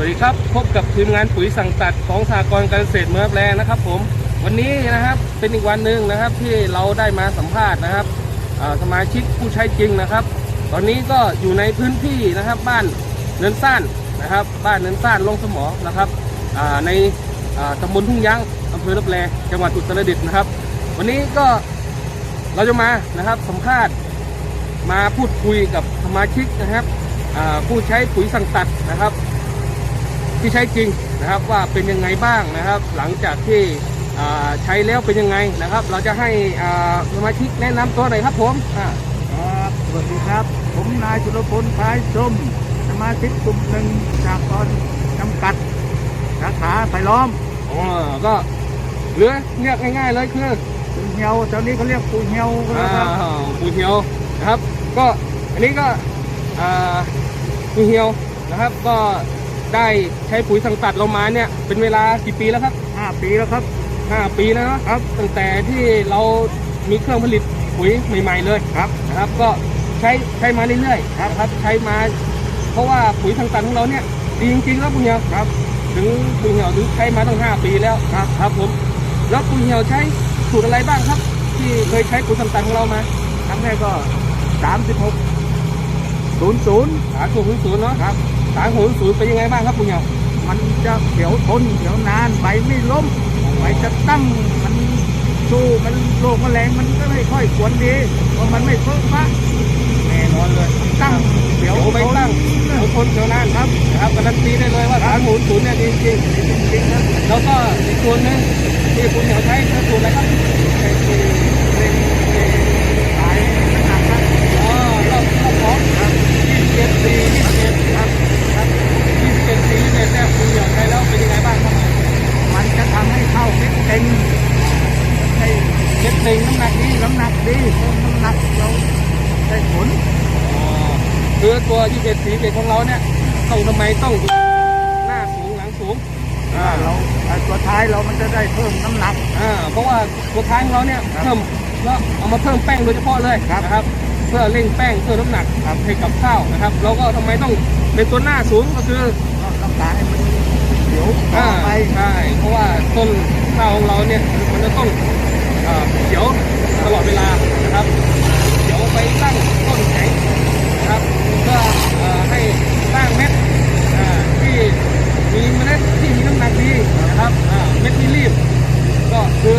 วัสดีครับ พบกับทีมงานปุ๋ยสั่งตัดของสหกรการเกษตรเมืองแปลงนะครับ ผมวันนี้นะครับเป็นอีกวันหนึ่งนะครับที่เราได้มาสัมภาษณ์นะครับสมาชิกผู้ใช้จริงนะครับ ตอนนี้ก็อยู่ในพื้นที่นะครับบ้านเนินซ่านนะครับ บ้านเนินซ่านลงสมอนะครับในตำบลทุ่งยางอำเภอละแปลจังหวัดอุตรดิตถ์นะครับ วันนี้ก็เราจะมานะครับสัมภาษณ์มาพูดคุยกับสมาชิกนะครับผู้ใช้ปุ๋ยสั่งตัดนะครับ ที่ใช้จริงนะครับว่าเป็นยังไงบ้างนะครับ หลังจากที่อ่าใช้แล้วเป็นยังไงนะครับ เราจะให้อ่าสมาชิกแนะนำตัวหน่อยครับผมอ่าครับสวัสดีครับ ผมนายสุรพลคล้ายส้มสมาชิกกลุ่มหนึ่งจากกรจำกัดสาขาไผ่ล้อมอ๋อก็เหลือเรียกง่ายๆเลยคือปูเหี่ยวตอนนี้เขาเรียกปูเหี่ยวนะครับอ่าปูเหี่ยวนะครับ ก็อันนี้ก็อ่าปูเหี่ยวนะครับ ก็ ได้ใช้ปุ๋ยสั่งตัดเรามาเนี่ยเป็นเวลากี่ปีแล้วครับ ห้าปีแล้วครับห้าปีแล้วเนอะครับ ตั้งแต่ที่เรามีเครื่องผลิตปุ๋ยใหม่ ๆ เลยครับ นะครับ ก็ใช้ใช้มาเรื่อยๆนะครับใช้มา เพราะว่าปุ๋ยทางตันของเราเนี่ยดีจริงๆแล้วปุ๋ยเหี่ยวครับ ถึงปุ๋ยเหี่ยวถึงใช้มาตั้งห้าปีแล้วครับครับผมแล้วปุ๋ยเหี่ยวใช้สูตรอะไรบ้างครับ ที่เคยใช้ปุ๋ยทางตันของเรามาครั้งแรกก็สามสิบหกศูนย์ศูนย์สาสูตรศูนย์เนาะครับ สาศูนย์ศูนย์เป็นยังไงบ้างครับปุ๋ยเหี่ยวมันจะเขียวทนเขียวนานใบไม่ล้มใบจะตั้งมันสู้มันโรคแมลงมันก็ไม่ค่อยควรดีเพราะมันไม่เพิ่มฟ้าแน่นอนเลยตั้งเขีเดี๋ยยววไปตั้งเดี๋ยวทนเดี๋ยวนานครับนะครับการันตีได้เลยว่าสาศูนย์ศูนย์เนี่ยดีจริงจริงๆนะแล้วก็อีกส่วนหนึ่งที่ปุ๋ยเหี่ยวใช้คือสูตรอะไรครับ ไอ้ที่เล่นเอ่อขายน้ำหนักนะ อ๋อรอบรอบสองครับยี่สิบเจ็ดปียี่สิบเจ็ดครับครับยี่สิบเจ็ดปียี่สิบเจ็ดแรกคุณเหยียบใช้แล้วเป็นยังไงบ้างครับ มันจะทำให้เข้าเม็ดเต็งให้ เจ็ดหนึ่งน้ำหนักนี้ น้ำหนักดีเพิ่มน้ำหนักเราได้ผล อ๋อ คือตัวยี่สิบเจ็ดสีเจ็ดของเราเนี่ยต้องทำไมต้องหน้าสูงหลังสูงอ่าเราไอ้ตัวท้ายเรามันจะได้เพิ่มน้ำหนักอ่าเพราะว่าตัวท้ายของเราเนี่ยครับเพิ่มแล้วเอามาเพิ่มแป้งโดยเฉพาะเลยครับนะครับ เพื่อเร่งแป้งเพิ่มน้ำหนักครับให้กับข้าวนะครับเราก็ทำไมต้องเป็นตัวหน้าสูงก็คือก็ต้องการให้มันเขียวต่อไปใช่เพราะว่าต้นข้าวของเราเนี่ยมันจะต้องเอ่อเขียวตลอดเวลานะครับเขียวไปตั้งต้นแข็งนะครับเพื่อเอ่อให้สร้างเม็ดอ่าที่มีเมล็ดที่มีน้ำหนักดีนะครับอ่าเม็ดที่รีบ ก็คือ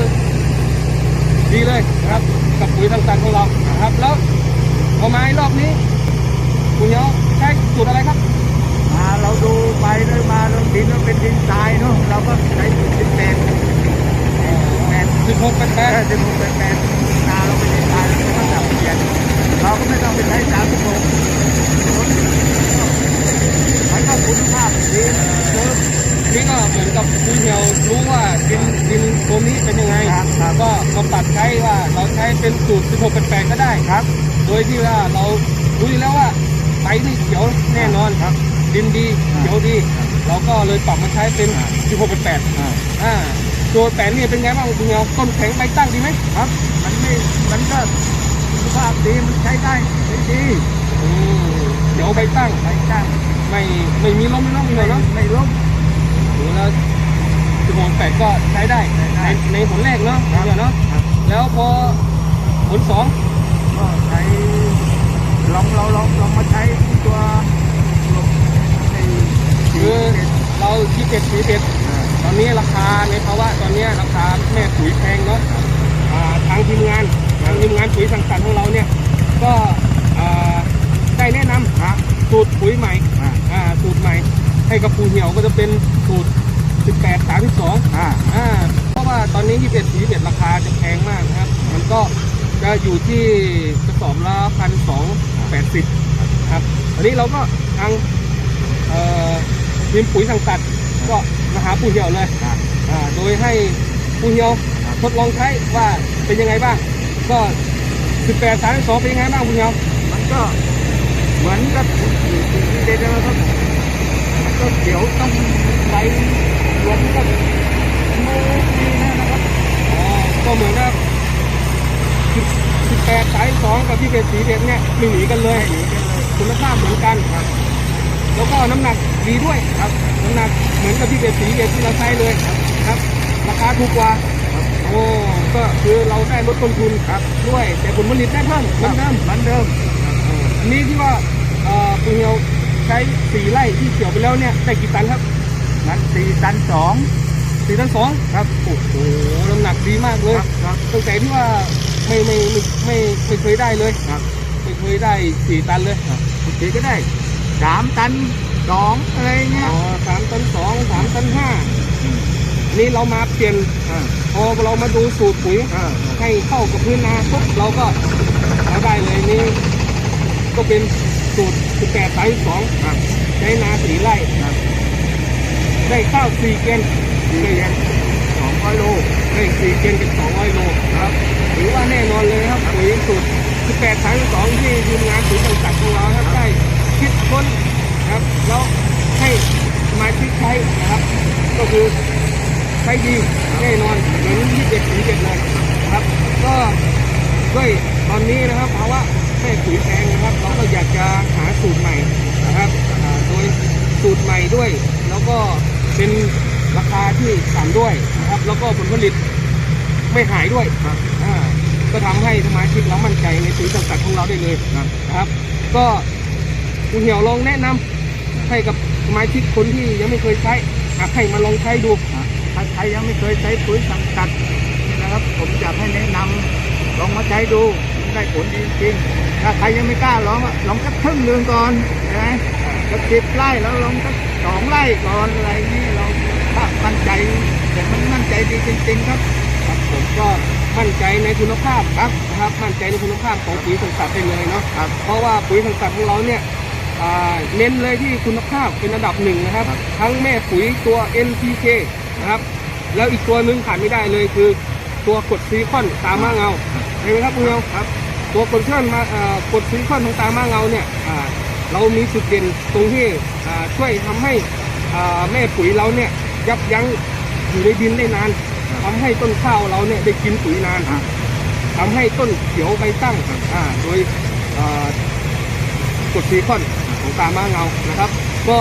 ดีเลยนะครับกับปุ๋ยทางการของเรานะครับ แล้วเอาไม้รอบนี้คุณเหนียวใช้สูตรอะไรครับ มาเราดูไปเลยมาเราดินมันเป็นดินทรายเนาะเราก็ใช้ดินแปดแปด 16แปดแปแปดดสิบหกแปดแปดนาเราเป็นดินทรายเราก็จับเปลี่ยนเราก็ไม่ต้องไปใช้สามสิบหกมันก็คุณภาพดีเดิมนี่ก็เหมือนกับคุณเหนียวรู้ว่าดินดินตัวนี้เป็นยังไงครับครับก็มาปรับใช้ว่าเราใช้เป็นสูตร16แปดก็ได้ครับ โดยที่ว่าเรารู้อยู่แล้วว่าใบนี่เขียวแน่นอนครับ ดินดีเขียวดี เราก็เลยปรับมาใช้เป็น16แปดอ่า อ่าตัวแปดนี่เป็นไงบ้างคุณเหนียวต้นแข็งใบตั้งดีไหมครับ มันไม่ มันก็คุณภาพดีมันใช้ได้ได้ดีอืมเดี๋ยวใบตั้งใช้ได้ไม่ไม่มีล้มไม่ล้มเลไม่ยเนาะไม่ล้มดูแล้วสิบหกแปดก็ใช้ได้ใช้ได้ในในผลแรกเนาะครับเดี๋ยวเนาะครับแล้วพอผลสองก็ใช้ลองเราลองลองมาใช้ตัวไอ้คือเราที่เจ็ดสีเจ็ด ตอนนี้ราคาในภาวะตอนนี้ราคาแม่ปุ๋ยแพงเนาะอ่าทางทีมงานทางทีมงานปุ๋ยสังกัดของเราเนี่ยก็อ่าได้แนะนำครับสูตรปุ๋ยใหม่อ่าอ่าสูตรใหม่ ให้กับปูเหี่ยวก็จะเป็นสูตร 18 32อ่าอ่าเพราะว่าตอนนี้ที่เป็ดสีเป็ดราคาจะแพงมากนะครับ มันก็จะอยู่ที่กระสอบละพันสองแปดสิบครับอันนี้เราก็ทางเอ่อทีมปุ๋ยสังกัดก็ มาหาปูเหี่ยวเลยครับ อ่าโดยให้ปูเหี่ยวครับ ทดลองใช้ว่าเป็นยังไงบ้าง ก็ 18 32เป็นยังไงบ้างปูเหี่ยวมันก็เหมือนกับเด็ดๆนะครับมันก็เดี๋ยวต้องไปรวมกับโมดีนะครับอ๋อก็เหมือนกับ18 32กับที่เป็นสีเด็ดเนี่ยไม่หนีกันเลยคุณภาพเหมือนกันครับ แล้วก็น้ำหนักดีด้วยครับน้ำหนักเหมือนกับที่เบ็ดสีเบ็ดที่เราใช้เลยครับราคาถูกกว่าโอ้ก็คือเราได้ลดต้นทุนครับด้วย แต่ผลผลิตได้เพิ่มเหมือนเดิมเหมือนเดิมอันนี้ที่ว่าเอ่อปูเหียวใช้สี่ไร่ที่เกี่ยวไปแล้วเนี่ยได้กี่ตันครับงั้นสี่ตันสองสี่ตันสองครับโอ้โหน้ำหนักดีมากเลยครับครับตั้งแต่ที่ว่าไม่ไม่ไม่ไม่ไม่เคยได้เลยครับไม่เคยได้สี่ตันเลยบางทีก็ได้ สามตันสองอะไรเงี้ย อ๋อสามตันสองสามตันห้านี่เรามาเปลี่ยนเออพอเรามาดูสูตรปุ๋ยเออให้เข้ากับพื้นนาปุ๊บเราก็เอาได้เลยนี่ก็เป็นสูตรสิบแปดสายสองครับใช้นาสี่ไร่ครับได้ข้าวสี่เกนสี่เกนสองร้อยโลได้สี่เกนเป็นสองร้อยโลครับถือว่าแน่นอนเลยครับปุ๋ยสูตรสิบแปดสายสองที่ทีมงานปุ๋ยต่างๆของเราครับได้ คิดค้นนะครับแล้วให้สมาชิกใช้นะครับ ก็คือใช้ดีแน่นอนเหมือนยี่สิบเอ็ดถึงเจ็ดเลยนะครับ ก็ด้วยตอนนี้นะครับภาวะแม่ปุ๋ยแพงนะครับ เราก็อยากจะหาสูตรใหม่นะครับโดยสูตรใหม่ด้วย แล้วก็เป็นราคาที่ต่ำด้วยนะครับ แล้วก็ผลผลิตไม่หายด้วยครับอ่าก็ทำให้สมาชิกเรามั่นใจในปุ๋ยต่างๆของเราได้เลยนะครับ ก็ คุณเหี่ยวลองแนะนำให้กับสมาชิกคนที่ยังไม่เคยใช้อะให้มาลองใช้ดูอะถ้าใครยังไม่เคยใช้ปุ๋ยสังกัดนะครับ ผมอยากให้แนะนำลองมาใช้ดูมันได้ผลดีจริงถ้าใครยังไม่กล้าลองอะลองสักครึ่งหนึ่งก่อนใช่ไหมสักสิบไร่แล้วลองสักสองไร่ก่อนอะไรนี่เราถ้ามั่นใจแต่มันมั่นใจดีจริง ๆ ครับครับผมก็มั่นใจในคุณภาพครับนะครับ มั่นใจในคุณภาพของปุ๋ยสังกัดได้เลยเนาะครับเพราะว่าปุ๋ยสังกัดของเราเนี่ยอ่า เน้นเลยที่คุณภาพเป็นอันดับหนึ่งนะครับครับ ทั้งแม่ปุ๋ยตัว NPK นะครับ แล้วอีกตัวหนึ่งขาดไม่ได้เลยคือตัวกรดซิลิคอนตามาเงาเห็นไหมครับคุณเงาครับ ตัวกรดซิลิคอนมาเอ่อกรดซิลิคอนของตามาเงาเนี่ยอ่าเรามีจุดเด่นตรงที่อ่าช่วยทำให้อ่าแม่ปุ๋ยเราเนี่ยยับยั้งอยู่ในดินได้นานทำให้ต้นข้าวเราเนี่ยได้กินปุ๋ยนานอะทำให้ต้นเขียวใบตั้งอ่าโดยเอ่อกรดซิลิคอน ของตามาเงานะครับ ก็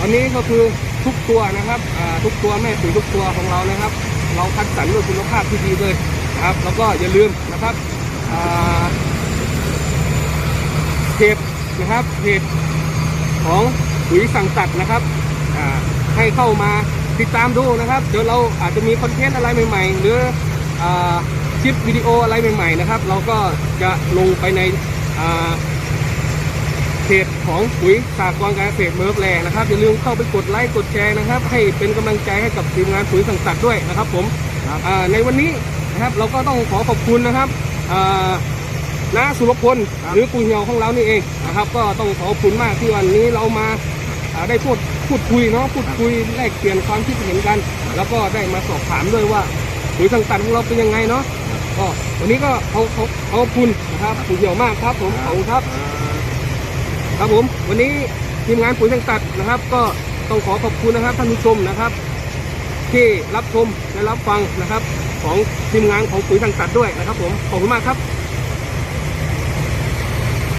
อันนี้ก็คือทุกตัวนะครับทุกตัวแม่ปุ๋ยทุกตัวของเรานะครับ เราคัดสรรด้วยคุณภาพที่ดีเลยนะครับแล้วก็อย่าลืมนะครับเพจนะครับเพจของปุ๋ยสั่งตัดนะครับให้เข้ามาติดตามดูนะครับ เดี๋ยวเราอาจจะมีคอนเทนต์อะไรใหม่ ๆ หรืออคลิปวิดีโออะไรใหม่ ๆ นะครับ เราก็จะลงไปในอ่า เพจของปุ๋ยสากรณ์การเกษตรเมิร์ฟแลนะครับอย่าลืมเข้าไปกดไลค์กดแชร์นะครับ ให้เป็นกำลังใจให้กับทีมงานปุ๋ยสั่งตัดด้วยนะครับ ผมครับอ่าในวันนี้นะครับเราก็ต้องขอขอบคุณนะครับอ่าน้าสุรพลครับหรือปูเหี่ยวของเรานี่เองนะครับ ก็ต้องขอขอบคุณมากที่วันนี้เรามาอ่าได้พูดพูดคุยเนาะพูดคุยแลกเปลี่ยนความคิดเห็นกัน แล้วก็ได้มาสอบถามด้วยว่าปุ๋ยสังกัดของเราเป็นยังไงเนาะก็วันนี้ก็เขาเขาเขาขอบคุณนะครับปูเหี่ยวมากครับผมขอบคุณครับ ครับผม วันนี้ทีมงานปุ๋ยสังกัดนะครับ ก็ต้องขอขอบคุณนะครับท่านผู้ชมนะครับ ที่รับชมและรับฟังนะครับ ของทีมงานของปุ๋ยสังกัดด้วยนะครับ ผมขอบคุณมากครับ